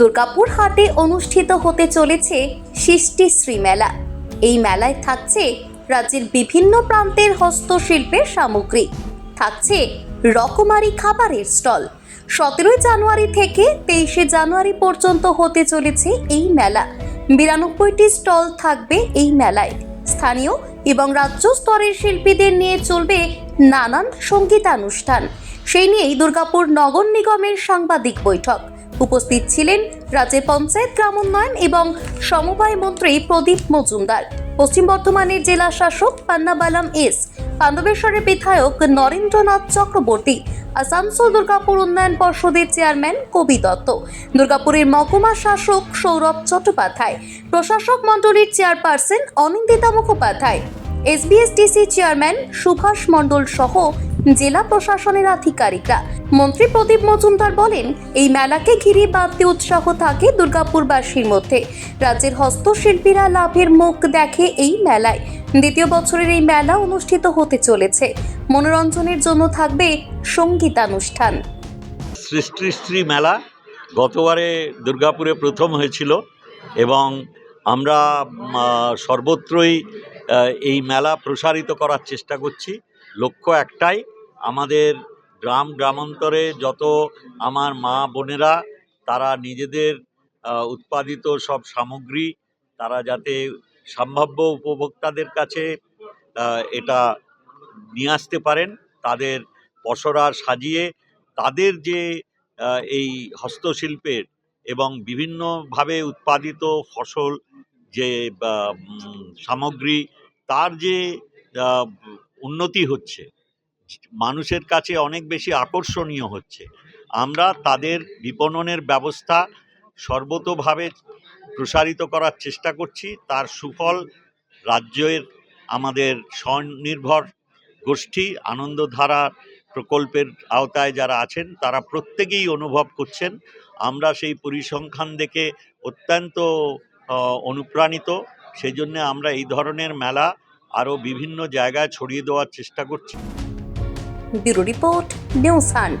দুর্গাপুর হাটে অনুষ্ঠিত হতে চলেছে সৃষ্টি শ্রী মেলা এই মেলায় থাকছে রাজ্যের বিভিন্ন প্রান্তের হস্তশিল্পের সামগ্রী। থাকছে রকমারি খাবারের স্টল। সতেরোই জানুয়ারি থেকে তেইশে জানুয়ারি পর্যন্ত হতে চলেছে এই মেলা। বিরানব্বইটি স্টল থাকবে এই মেলায়। স্থানীয় এবং রাজ্য স্তরের শিল্পীদের নিয়ে চলবে নানান সঙ্গীতানুষ্ঠান। সেই নিয়েই দুর্গাপুর নগর নিগমের সাংবাদিক বৈঠক। উপস্থিত ছিলেন রাজ্যের পঞ্চায়েত, গ্রাম উন্নয়ন এবং সমবায় মন্ত্রী প্রদীপ মজুমদার। পশ্চিম বর্ধমানের জেলা শাসক পান্নাবালাম এস, পাণ্ডবেশ্বরের বিধায়ক নরেন্দ্রনাথ চক্রবর্তী, আসানসোল দুর্গাপুর উন্নয়ন পর্ষদের চেয়ারম্যান কবি দত্ত, দুর্গাপুরের মহকুমা শাসক সৌরভ চট্টোপাধ্যায়, প্রশাসক মণ্ডলীর chairperson Anindita Mukhopadhyay SBSTC chairman Subhash Mondal সহ জেলা প্রশাসনের আধিকারিকরা। মন্ত্রী প্রদীপ মজুমদার বলেন, এই মেলাকে ঘিরে বাড়তি উৎসাহ থাকে দুর্গাপুরবাসীর মধ্যে। রাজ্যের হস্তশিল্পীরা লাভের মুখ দেখে এই মেলায়। দ্বিতীয় বছরের এই মেলা অনুষ্ঠিত হতে চলেছে। মনোরঞ্জনের জন্য থাকবে সঙ্গীতানুষ্ঠান। সৃষ্টি শ্রী মেলা গতবারে দুর্গাপুরে প্রথম হয়েছিল এবং আমরা সর্বত্রই এই মেলা প্রসারিত করার চেষ্টা করছি। লক্ষ্য একটাই আমাদের গ্রাম গ্রামান্তরে যত আমার মা বোনেরা, তারা নিজেদের উৎপাদিত সব সামগ্রী, তারা যাতে সম্ভাব্য উপভোক্তাদের কাছে এটা নিয়ে আসতে পারেন, তাদের পসরা সাজিয়ে, তাদের যে এই হস্তশিল্পের এবং বিভিন্নভাবে উৎপাদিত ফসল যে সামগ্রী, তার যে উন্নতি হচ্ছে মানুষের কাছে অনেক বেশি আকর্ষণীয় হচ্ছে। আমরা তাদের বিপণনের ব্যবস্থা সর্বতোভাবে প্রসারিত করার চেষ্টা করছি। তার সুফল রাজ্যের আমাদের স্বনির্ভর গোষ্ঠী, আনন্দধারা প্রকল্পের আওতায় যারা আছেন, তারা প্রত্যেকেই অনুভব করছেন। আমরা সেই পরিসংখ্যান দেখে অত্যন্ত অনুপ্রাণিত। সেই জন্য আমরা এই ধরনের মেলা আরও বিভিন্ন জায়গায় ছড়িয়ে দেওয়ার চেষ্টা করছি। Bureau report news hunt.